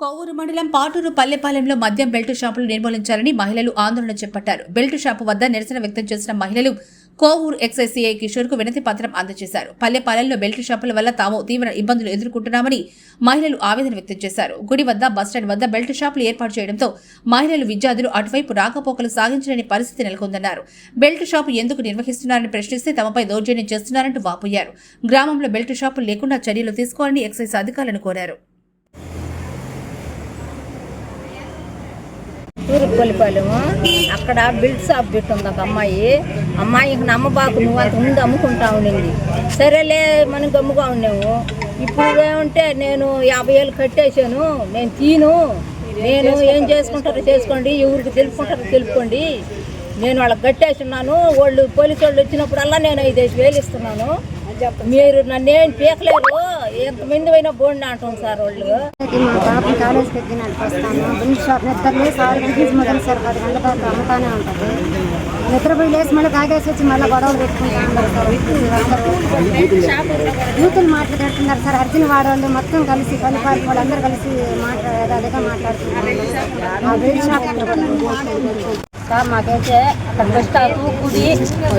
కొవ్వూరు మండలం పాటూరు పల్లెపాలెంలో మద్యం బెల్ట్ షాపులు నిర్మూలించాలని మహిళలు ఆందోళన చేపట్టారు. బెల్ట్ షాపు వద్ద నిరసన వ్యక్తం చేసిన మహిళలు కోవూరు ఎక్సైసీఐ కిషోర్కు వినతి పత్రం అందజేశారు. పల్లెపాలెంలో బెల్ట్ షాపుల వల్ల తాము తీవ్ర ఇబ్బందులు ఎదుర్కొంటున్నామని మహిళలు ఆవేదన వ్యక్తం చేశారు. గుడి వద్ద బస్టాండ్ వద్ద బెల్ట్ షాపులు ఏర్పాటు చేయడంతో మహిళలు విద్యార్థులు అటువైపు రాకపోకలు సాగించలేని పరిస్థితి నెలకొందన్నారు. బెల్ట్ షాపు ఎందుకు నిర్వహిస్తున్నారని ప్రశ్నిస్తే తమపై దౌర్జన్యం చేస్తున్నారంటూ వాపోయారు. గ్రామంలో బెల్ట్ షాపులు లేకుండా చర్యలు తీసుకోవాలని ఎక్సైజ్ అధికారులను కోరారు. తూరుపల్లిపాలెము అక్కడ బిల్డ్ షాప్ పెట్టుంది ఒక అమ్మాయి. అమ్మాయి నమ్మబాకు నువ్వు అంత ముందు అమ్ముకుంటా ఉండింది. సరేలే మనం గమ్ముగా ఉన్నాము ఇప్పుడు ఏమంటే నేను యాభై ఏళ్ళు కట్టేశాను నేను తీను. నేను ఏం చేసుకుంటారో చేసుకోండి ఎవరికి తెలుపుకుంటారో తెలుపుకోండి. నేను వాళ్ళకి కట్టేసి ఉన్నాను వాళ్ళు పోలీసు వాళ్ళు వచ్చినప్పుడల్లా నేను ఐదు వేలు ఇస్తున్నాను. మీరు నన్నేం పీకలేరు. ఎంతమంది అయినా బోండి అంటాం సార్ వాళ్ళు. మా పాపం కాలేజ్కి ఎక్కినట్టు వస్తాను. బిల్ షాప్ నిద్ర లేసి ఆరు గంటల నుంచి మొదలుసారి పది గంటల దాకా అమ్ముతానే ఉంటుంది. నిద్రపోయి లేసి మళ్ళీ తాగేసి వచ్చి మళ్ళీ గొడవలు పెట్టుకుంటా ఉన్నారు సార్ అందరూ. యూతులు మాట్లాడుతున్నారు సార్. అర్జున్ వాడవాళ్ళు మొత్తం కలిసి పల్లిపాలి వాళ్ళు అందరూ కలిసి మాట్లాడే అదిగా మాట్లాడుతున్నారు. సార్ మాకైతే అక్కడ బస్ స్టాప్ గుడి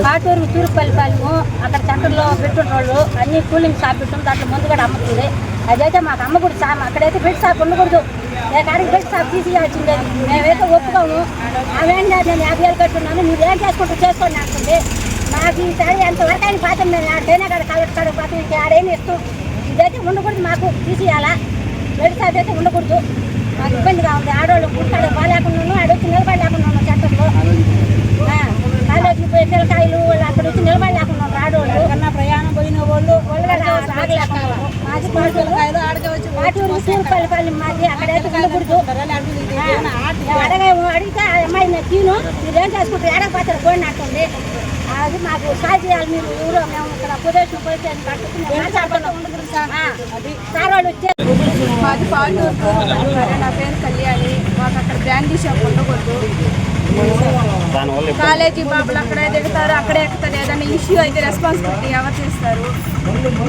కాటూరు తూర్పుపల్లిపాలెము అక్కడ సెంటర్లో పెట్టున్న వాళ్ళు అన్ని కూలింగ్ షాప్ పెట్టిన దాంట్లో ముందు కూడా అమ్ముతుంది. అదైతే మాకు అమ్మకూడదు సార్ అక్కడైతే బెడ్ షాప్ ఉండకూడదు. నేను కాడికి బెడ్ షాప్ తీసేయాల్సిందే. మేమైతే ఒప్పుకోము. అవేం నేను యాభై వేలు కట్టున్నాను. మీరు ఏం చేసుకుంటూ చేసుకోండి అంటుంది. మాకు ఈసారి ఎంతవరకు అయిన పాతం మేము ఆడైనా కాడ కలెక్టర్ కాడ పాతం ఆడైనా ఇస్తూ. ఇదైతే ఉండకూడదు మాకు తీసేయాలా. బెడ్ షాప్ అయితే ఉండకూడదు. ఇబ్బందిగా ఉంది ఆడవాళ్ళు కుట్టాడు బాగాలేకున్నాను ఆడొచ్చి నిలబడలేకున్నాను చట్టంలో. కాలేజీకి పోయి పిల్లకాయలు వాళ్ళు అక్కడ వచ్చి నిలబడలేకున్నాను ఆడవాళ్ళు. కన్నా ప్రయాణం పోయిన వాళ్ళు మాది పాటూరు సూర్పల్లిపల్లి మాది అక్కడైతే ఉండకూడదు అడగేమో అడిగితే ఆ అమ్మాయి నేను తీను. మీరు ఏం చేసుకుంటారు? ఎడకపోతారు పోయిన అంటుంది. అది మాకు సాల్ చేయాలి మీరు ఊరో. మేము ఇక్కడ ప్రదేశం పోయి సార్ వాళ్ళు వచ్చే మాది పాటూరు. నా పేరు కళ్యాణి. మాకు అక్కడ బ్రాండీ షాప్ ఉండకూడదు. కాలేజీ బాబులు అక్కడే దిగుతారు అక్కడే ఎక్కుతారు ఏదైనా ఇష్యూ అయితే రెస్పాన్సిబిలిటీ ఎవరు తీస్తారు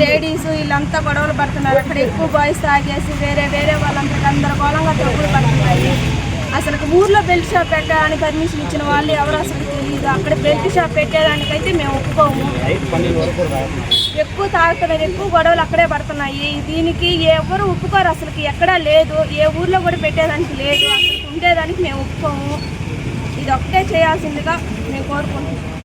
లేడీస్ వీళ్ళంతా గొడవలు పడుతున్నారు. అక్కడ ఎక్కువ బాయ్స్ తాగేసి వేరే వేరే వాళ్ళంతా గందరగోళంగా తప్పులు పడుతున్నాయి. అసలు ఊర్లో బెల్ట్ షాప్ పెట్టడానికి పర్మిషన్ ఇచ్చిన వాళ్ళు ఎవరు అసలు? అక్కడ బెల్ట్ షాప్ పెట్టేదానికైతే మేము ఒప్పుకోము. ఎక్కువ తాగుతున్నారు ఎక్కువ గొడవలు అక్కడే పడుతున్నాయి. దీనికి ఎవరు ఒప్పుకోరు అసలుకి ఎక్కడా లేదు. ఏ ఊర్లో కూడా పెట్టేదానికి లేదు. అసలు ఉండేదానికి మేము ఒప్పుకోము. ఇది ఒక్కటే చేయాల్సిందిగా మేము కోరుకుంటున్నాం.